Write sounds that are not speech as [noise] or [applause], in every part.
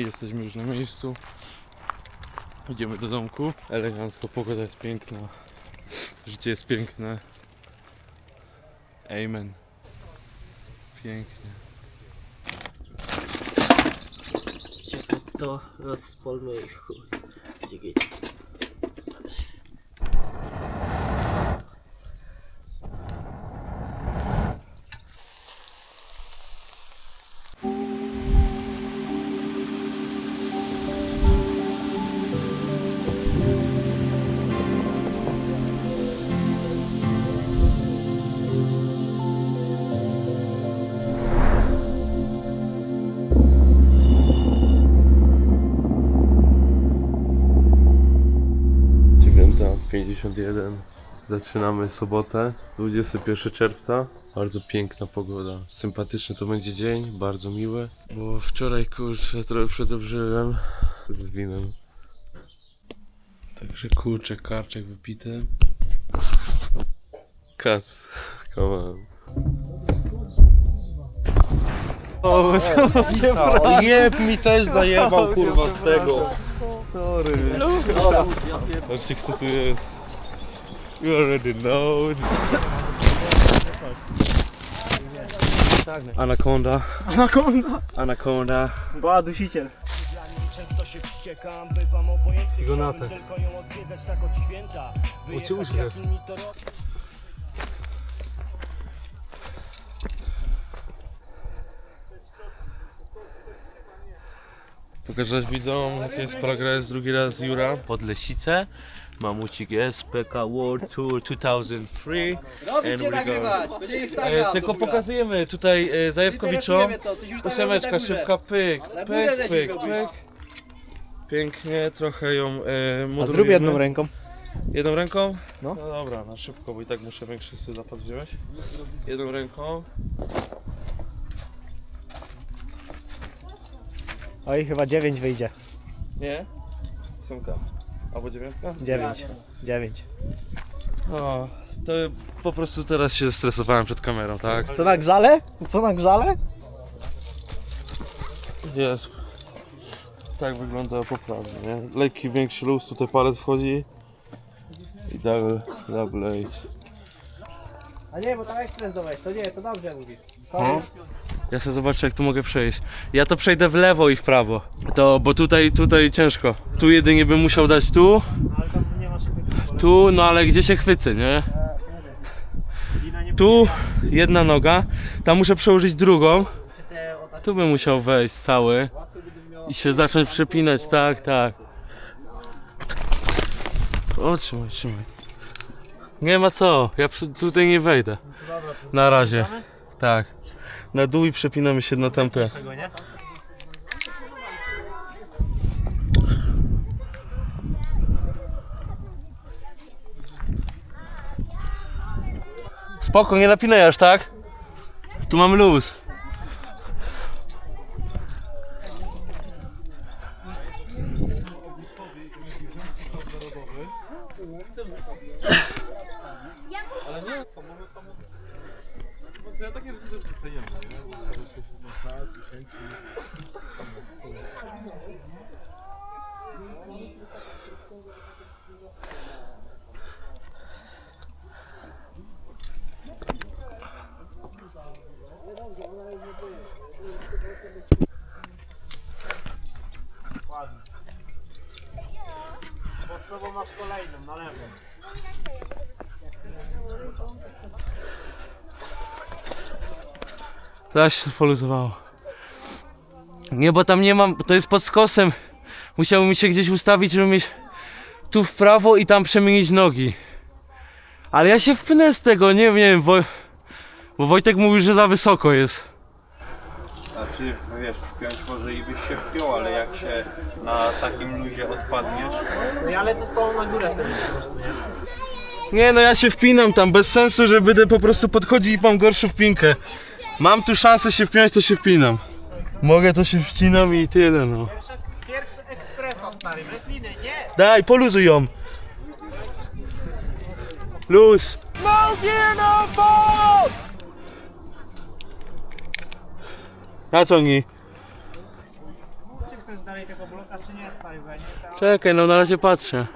Jesteśmy już na miejscu. Idziemy do domku. Elegancko, pogoda jest piękna. Życie jest piękne. Amen. Pięknie. Czekaj, to rozpolmy i chuj. Dziegieć. 51. Zaczynamy sobotę, 21 czerwca. Bardzo piękna pogoda. Sympatyczny to będzie dzień, bardzo miły. Bo wczoraj kurczę trochę przedobrzyłem z winem. Także kurczę, karczek wypity. Kac, come on. O, O, jeb mi też zajebał kurwa z tego. Sorry. Patrzcie kto tu jest. You already know. Anaconda. Anakonda! Anaconda. Była dusiciel. Często się wściekam, bywam obojętny. Chciałbym tylko ją odwiedzać tak od święta Wyjechać jak inni to robią Pokażesz widzom, jaki jest progres, drugi raz Jura. Podlesice. Mamucik jest, PK World Tour 2003. Robicie And we nagrywać, będzie E, Instagram. tylko pokazujemy tutaj e, zajewkowiczom. To, już Ósemeczka na górze. szybka, pyk, Na pyk, pyk, pyk. Pięknie, trochę ją e, A zrób jedną ręką. Jedną ręką? No. No dobra, na szybko, bo i tak muszę większy zapas wziąć. Jedną ręką. Oj, chyba 9 wyjdzie. Nie? Ósemka. Albo dziewiątka? 9. 9. O, to po prostu teraz się zestresowałem przed kamerą, tak? Co na grzale? Co na grzale? Jest. Tak wygląda poprawnie, nie? Lekki, większy luz, tutaj palet wchodzi. I double, double eight. A nie, bo tam ekspres to nie, to dobrze mówisz. Ja sobie zobaczę jak tu mogę przejść. Ja to przejdę w lewo i w prawo. To, bo tutaj, tutaj ciężko. Tu jedynie bym musiał dać tu, tu, no ale gdzie się chwycę, nie? Tu jedna noga, tam muszę przełożyć drugą. Tu bym musiał wejść cały i się zacząć przepinać, tak, tak. O, trzymaj, trzymaj. Nie ma co, ja tutaj nie wejdę. Na razie. Tak. Na dół i przepinamy się na tamte. Spoko, nie napinaj aż tak. Tu mam luz. Masz kolejną, na lewo. Zaś się poluzowało. Nie, bo tam nie mam, to jest pod skosem. Musiałbym się gdzieś ustawić, żeby mieć tu w prawo i tam przemienić nogi. Ale ja się wpnę z tego, nie wiem, Woj... bo Wojtek mówił, że za wysoko jest. Znaczy, no wiesz, wpiąć może i byś się wpiął, ale jak się na takim luzie odpadniesz, No ja lecę z tobą na górę wtedy po prostu, nie? Nie no, ja się wpinam tam, bez sensu, że będę po prostu podchodzić i mam gorszą wpinkę. Mam tu szansę się wpiąć, to się wpinam. Mogę, to się wcinam i tyle no. Pierwszy ekspreso, stary, bez liny, nie! Daj, poluzuj ją. Luz. Naciągnij. Czy chcesz dalej tego bloka, czy nie, stary. Czekaj, no na razie patrzę.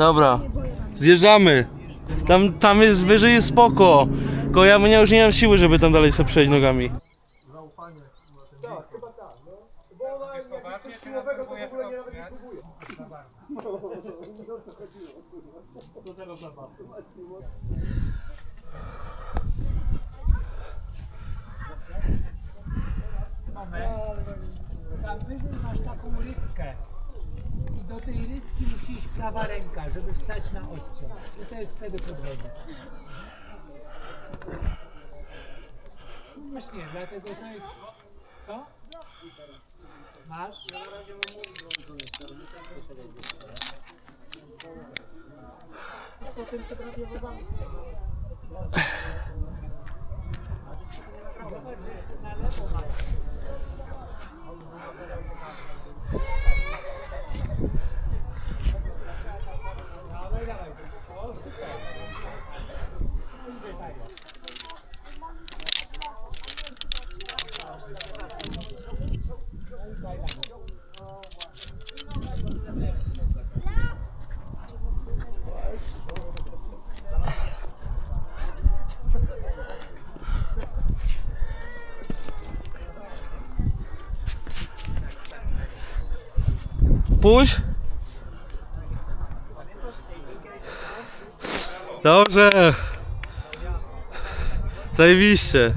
Dobra, zjeżdżamy. Tam, tam jest wyżej jest spoko. Tylko ja, ja już nie mam siły, żeby tam dalej sobie przejść nogami. Tam wyżej masz taką ryskę. Do tej ryski musi iść prawa ręka, żeby wstać na odciąg. I to jest wtedy po drodze. Właśnie, dlatego to jest... Co? Masz? Zobacz, że na lewo masz. Dawaj, dawaj. O, super. No i tutaj. Puść. Dobrze. Zajebiście.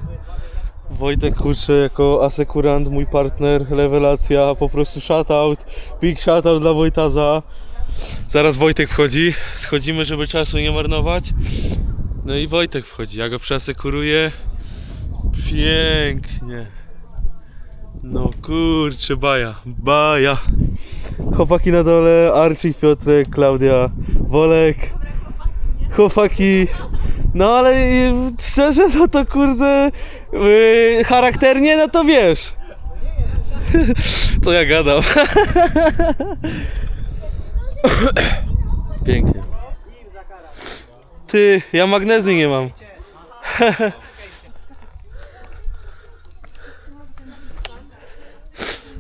Wojtek Kucze jako asekurant, mój partner, rewelacja, po prostu shoutout, big shoutout dla Wojtaza. Zaraz Wojtek wchodzi, schodzimy, żeby czasu nie marnować. No i Wojtek wchodzi, ja go przeasekuruję. Pięknie. No kurczę, baja, baja. Chłopaki na dole, Archie, Piotrek, Klaudia, Wolek. Chłopaki. No ale szczerze, no to kurde, yy, charakternie, no to wiesz. Co ja gadam. Pięknie. Ty, ja magnezy nie mam. [laughs]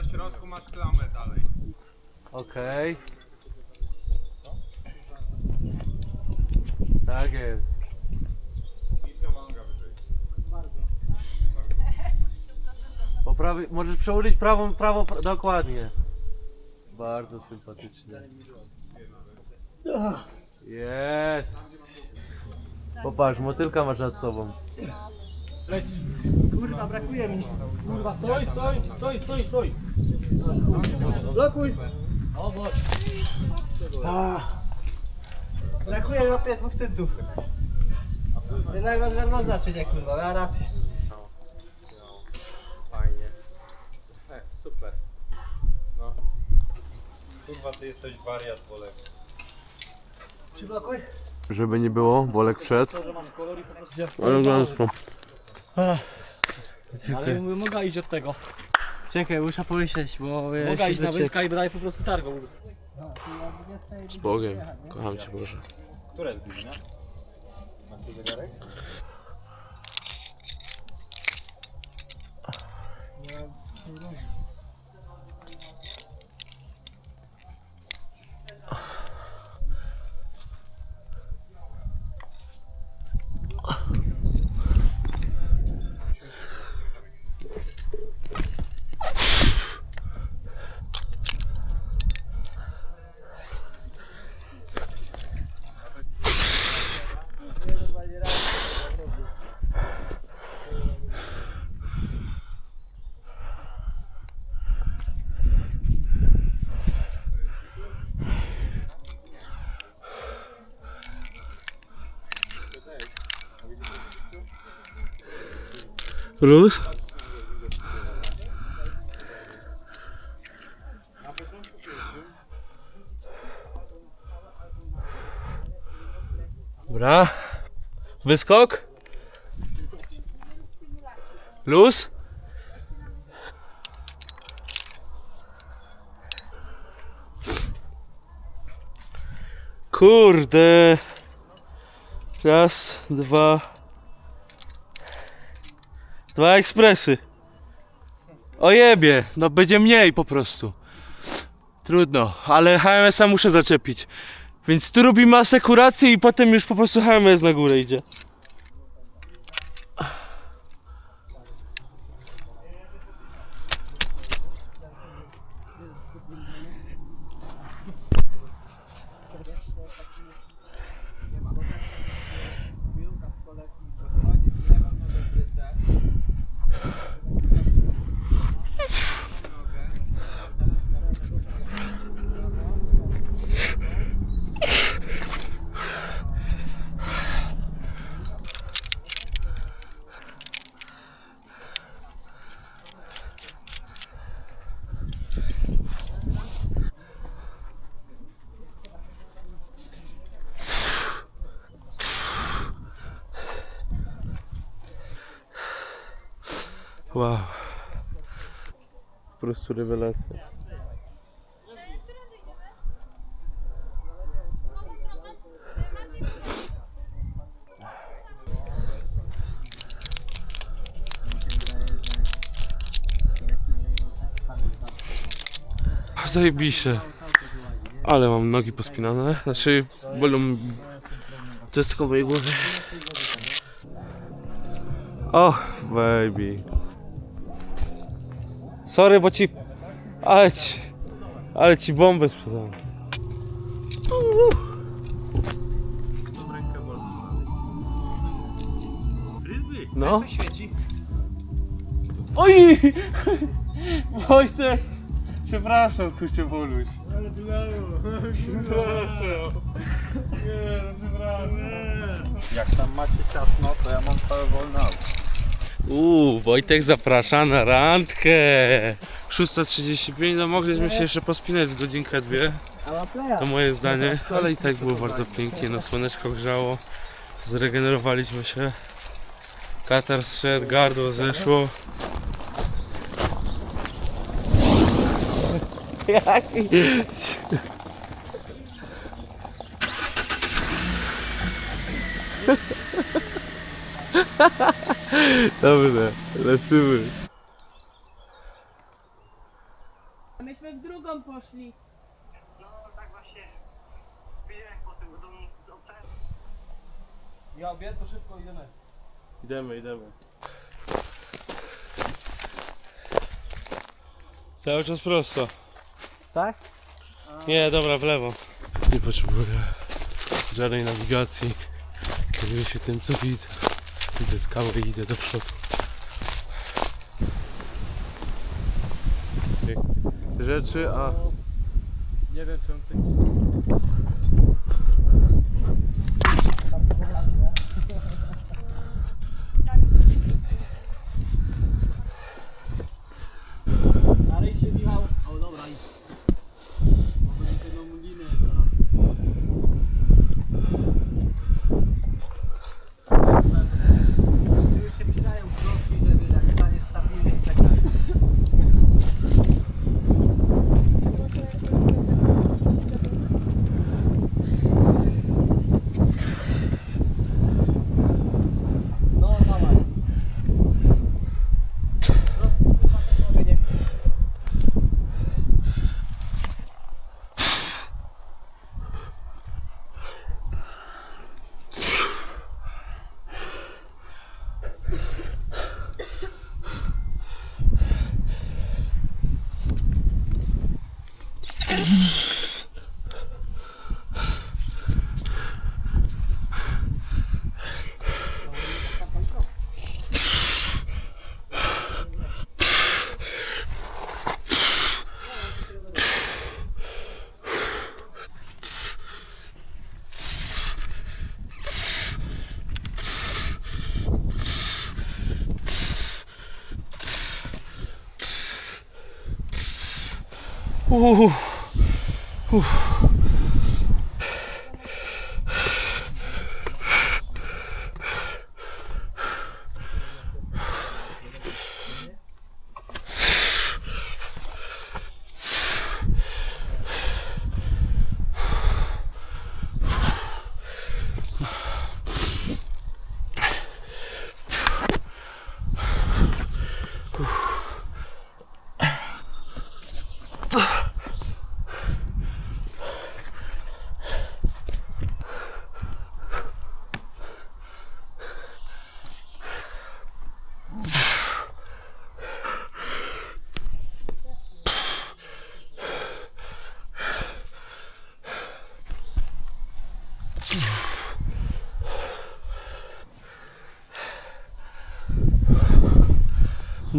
na środku masz klamę dalej. Okej. Tak jest. Po możesz przełożyć prawą, prawo, pra, dokładnie. Bardzo sympatycznie. Jest. Popatrz, motylka masz nad sobą. Kurwa, brakuje mi. Kurwa, stoi, stoi, stoi, stoi, stoi. Blokuj! A. Brakuje mi opie dwóch centów. Jednak rozwiązał zacząć, kurwa, miała rację. Fajnie. He, super. No. Kurwa, ty jesteś wariat, Bolek. Przyblokuj. Żeby nie było, Bolek wszedł. Elegancko. Ale mówię, mogę iść od tego. Czekaj, muszę pomyśleć, bo... ja Mogę się iść na zaciek- i będę po prostu targą. Z Bogiem. Kocham Cię Boże. Która jest godzina? Masz tu zegarek? Luz? Dobra. Wyskok? Luz? Kurde. Raz, dwa. Dwa ekspresy. Ojebie, no będzie mniej po prostu. Trudno, ale HMS-a muszę zaczepić. Więc tu robimy asekurację i potem już po prostu HMS na górę idzie. Wow. Po prostu rewelacja. Zajebiście. Ale mam nogi pospinane. Znaczy, bolą... To jest tylko mojej głowie. O, baby. Sorry, bo ci... Ale ci... Ale ci bombę sprzedałem. No. świeci? Oj! [laughs] Wojtek! Przepraszam, kurczę, Woluś. Przepraszam. Nie, no przepraszam. Jak tam macie ciasno, to ja mam całe wolne auto. Uuu, Wojtek zaprasza na randkę. 6.35, no mogliśmy się jeszcze pospinać z godzinkę, dwie. To moje zdanie, ale i tak było bardzo pięknie, no słoneczko grzało. Zregenerowaliśmy się. Katar zszedł, gardło zeszło. [laughs] Dobrze, lecimy. Myśmy w drugą poszli. Ja obiad, to szybko idziemy. Idziemy, idziemy. Cały czas prosto. Tak? Nie, dobra, w lewo. Nie potrzebuję żadnej nawigacji. Kieruję się tym, co widzę. Widzę skałę i idę do przodu. Rzeczy, a... Nie wiem, czemu ty... 呼呼呼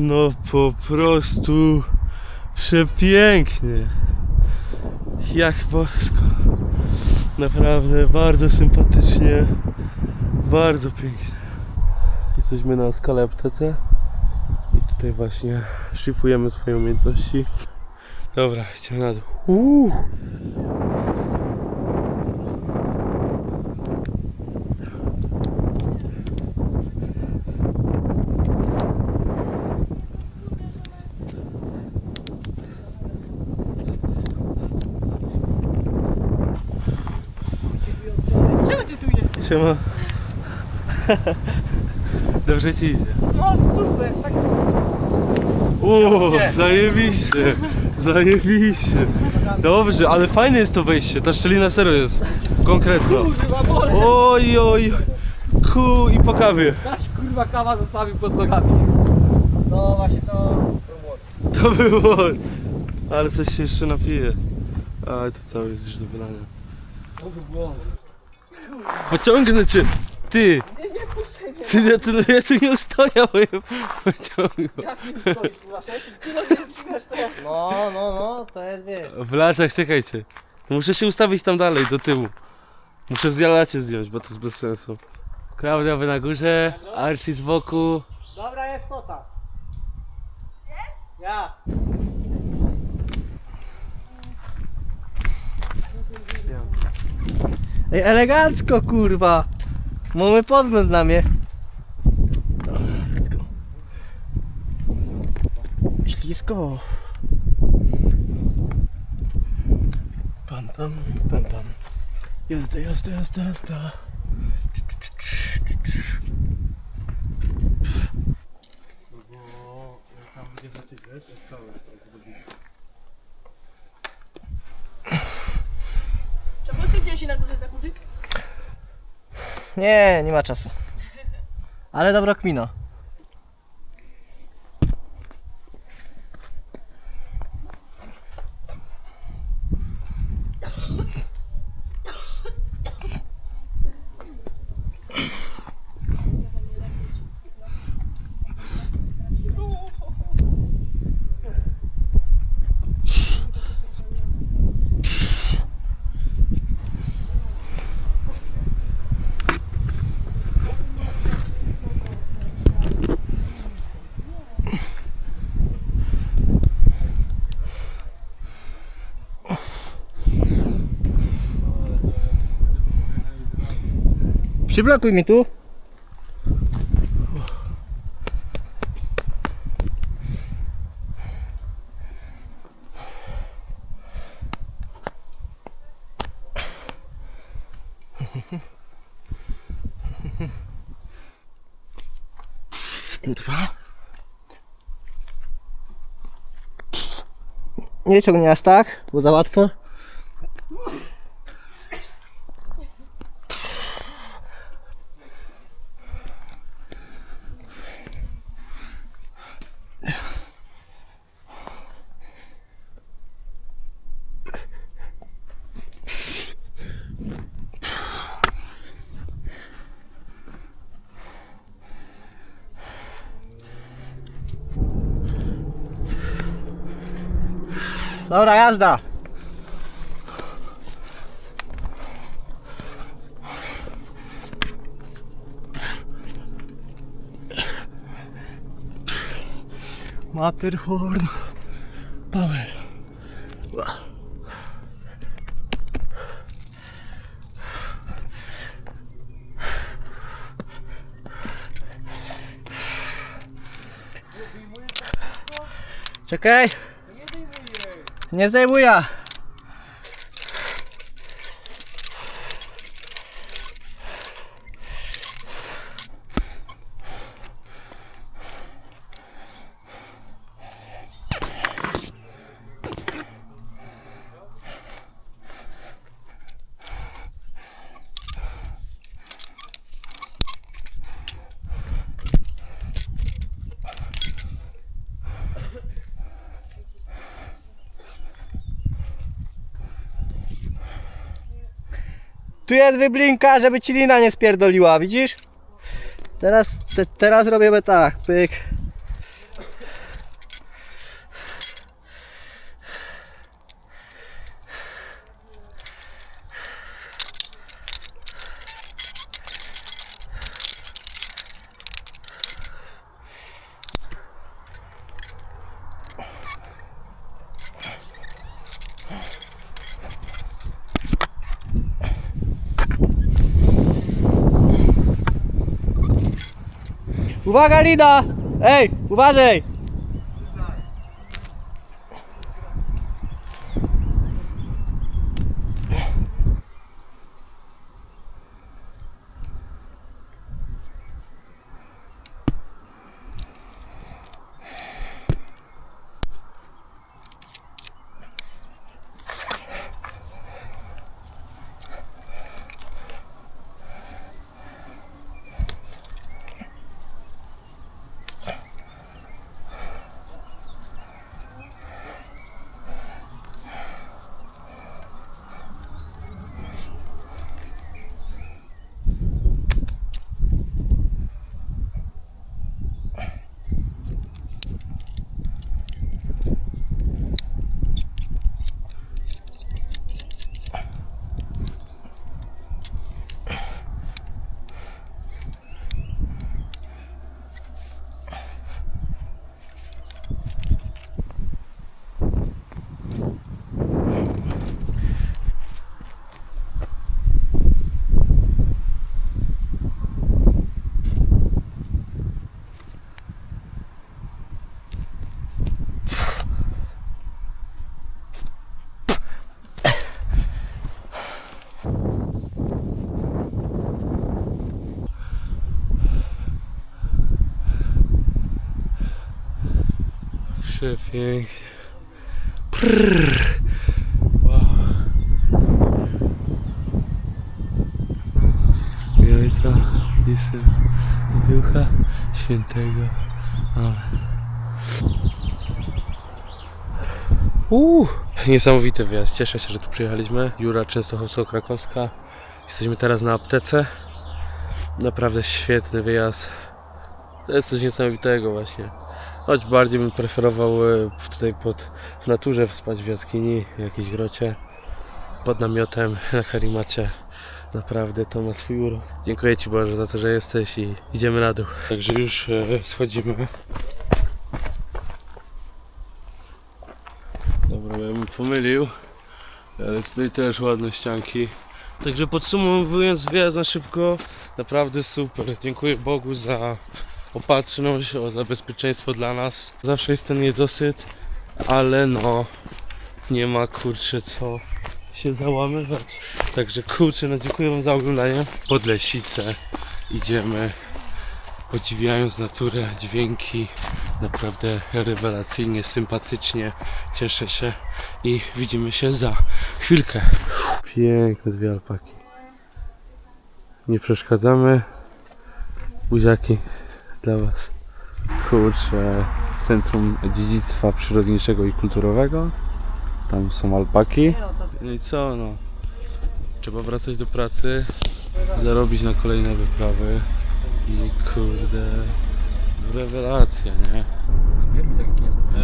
No po prostu przepięknie. Jak bosko. Naprawdę bardzo sympatycznie. Bardzo pięknie. Jesteśmy na skale aptece. I tutaj właśnie szifujemy swoje umiejętności. Dobra, idziemy na dół. Uuu. Siema. [laughs] Dobrze ci idzie. O, super, tak O, zajebiście, zajebiście. Dobrze, ale fajne jest to wejście, ta szczelina serio jest konkretna. Oj, oj, ku i po kawie. Kurwa kawa zostawił pod nogami. No właśnie to... To było, ale coś się jeszcze napije. A to całe jest już do wylania. Pociągnę cię, ty. Nie, nie puszczaj mnie. Ty, ja tu, ja tu nie ustojałem. Pociągnę. Jak mi stoisz, kurwa, 6 kilo nie przyjmiesz to. No, no, no, to jest wiesz. W laszach, czekajcie. Muszę się ustawić tam dalej, do tyłu. Muszę zdjęcie zdjąć, bo to jest bez sensu. Klaudia wy na górze, Archie z boku. Dobra, jest fota. Jest? Ja. Ej, elegancko, kurwa. Mamy podgląd na mnie. Let's go. Ślisko. Pam, pam, pam, pam. Jazda, jazda, jazda, jazda. Czemu ty gdzieś się na górze zakurzyć? Nie, nie ma czasu. Ale dobro kmino. Przyblokuj mi tu. Dwa. Nie ciągnie aż tak, bo za łatwo. Dobra, jazda. Matterhorn. Power. Czekaj. Nie zdejmuję. Tu jest wyblinka, żeby ci lina nie spierdoliła, widzisz? Teraz, te, teraz robimy tak, pyk. Uwaga lina! Ej, uważaj! Przepięknie. Prrr. Wow. I Ojca i Syna i Ducha Świętego. Amen. Uuu, niesamowity wyjazd. Cieszę się, że tu przyjechaliśmy. Jura Częstochowsko-Krakowska. Jesteśmy teraz na aptece. Naprawdę świetny wyjazd. To jest coś niesamowitego właśnie. Choć bardziej bym preferował e, tutaj pod, w naturze spać w jaskini, w jakiejś grocie, pod namiotem, [laughs] na karimacie. Naprawdę to ma swój urok. Dziękuję Ci Boże za to, że jesteś i idziemy na dół. Także już e, schodzimy. Dobra, ja bym pomylił, ale tutaj też ładne ścianki. Także podsumowując wyjazd na szybko, naprawdę super. Dziękuję Bogu za opatrzność, o za bezpieczeństwo dla nas. Zawsze jest ten niedosyt, ale no nie ma kurczę co się załamywać. Także kurczę, no dziękuję wam za oglądanie. Pod Lesice idziemy, podziwiając naturę, dźwięki. Naprawdę rewelacyjnie, sympatycznie. Cieszę się i widzimy się za chwilkę. Piękne dwie alpaki. Nie przeszkadzamy. Buziaki dla Was. Kurczę, Centrum Dziedzictwa Przyrodniczego i Kulturowego. Tam są alpaki. No i co no? Trzeba wracać do pracy, zarobić na kolejne wyprawy i kurde, rewelacja, nie?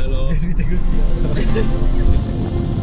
Elo. [laughs]